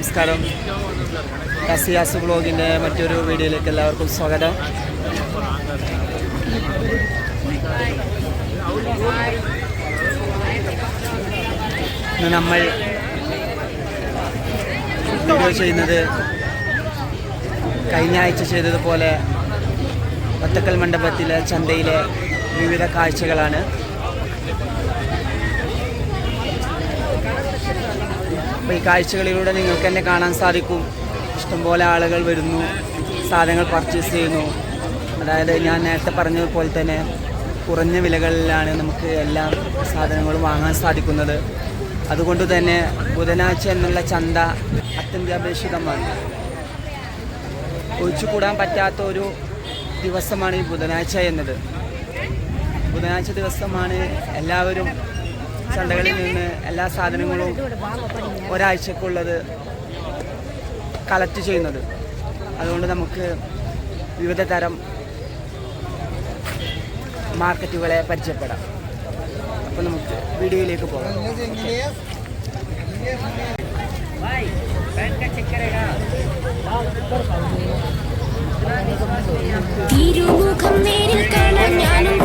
നമസ്കാരം. കസിയാസ് ബ്ലോഗിന്റെ മറ്റൊരു വീഡിയോയിലേക്ക് എല്ലാവർക്കും സ്വാഗതം. നമ്മൾ വീഡിയോ ചെയ്യുന്നത് കഴിഞ്ഞ ആഴ്ച ചെയ്തതുപോലെ ഒത്തക്കൽ മണ്ഡപത്തിലെ ചന്തയിലെ വിവിധ കാഴ്ചകളാണ്. അപ്പോൾ ഈ കാഴ്ചകളിലൂടെ നിങ്ങൾക്ക് തന്നെ കാണാൻ സാധിക്കും. ഇഷ്ടംപോലെ ആളുകൾ വരുന്നു. സാധനങ്ങൾ പർച്ചേസ് ചെയ്യുന്നു. അതായത് ഞാൻ നേരത്തെ പറഞ്ഞതുപോലെ തന്നെ കുറഞ്ഞ വിലകളിലാണ് നമുക്ക് എല്ലാ സാധനങ്ങളും വാങ്ങാൻ സാധിക്കുന്നത്. അതുകൊണ്ട് തന്നെ ബുധനാഴ്ച എന്നുള്ള ചന്ത അത്യന്താപേക്ഷിതമാണ്. ഒഴിച്ചുകൂടാൻ പറ്റാത്ത ഒരു ദിവസമാണ് ഈ ബുധനാഴ്ച എന്നത്. ബുധനാഴ്ച ദിവസമാണ് എല്ലാവരും ചന്തകളിൽ നിന്ന് എല്ലാ സാധനങ്ങളും ഒരാഴ്ചക്കുള്ളത് കളക്ട് ചെയ്യുന്നത്. അതുകൊണ്ട് നമുക്ക് വിവിധ തരം മാർക്കറ്റുകളെ പരിചയപ്പെടാം. അപ്പോൾ നമുക്ക് വീഡിയോയിലേക്ക് പോകാം. ഇരുമുഖം നേരിൽ കാണാൻ ഞാനും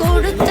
கொடுத்த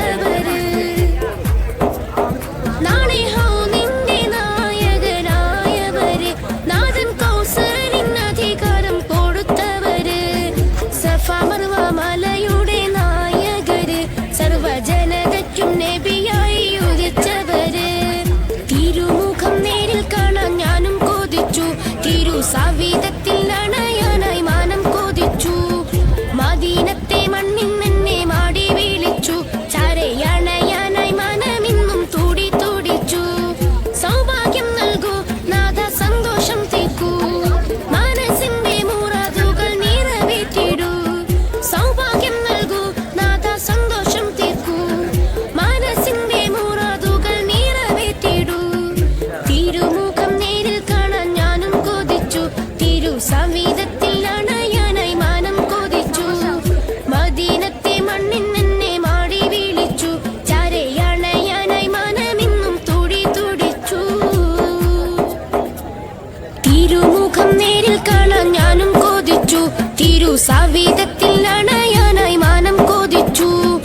സാവീതത്തിൽ അണയാനായി മാനം കൊതിച്ചു.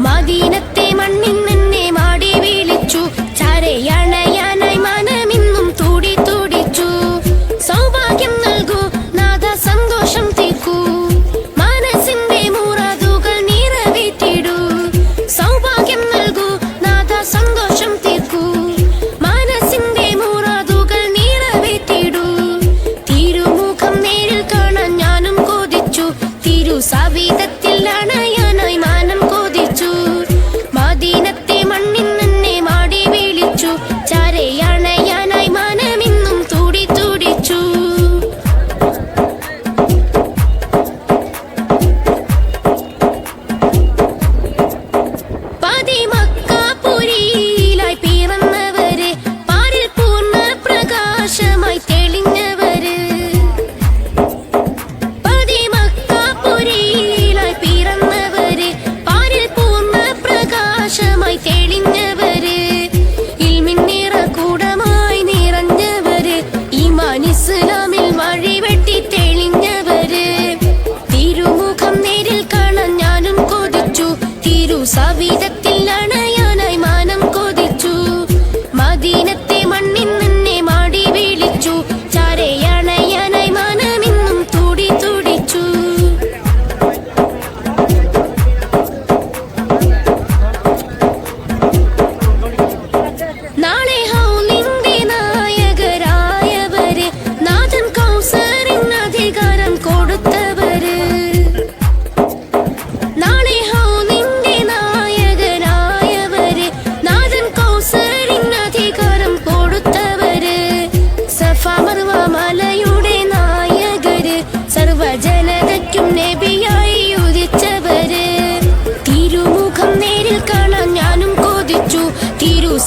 മദീനത്തെ മണ്ണിൽ നിന്നെ മാടി വിളിച്ചു. ചാരയാ sabida. Tí.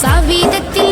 சவிதத்தில்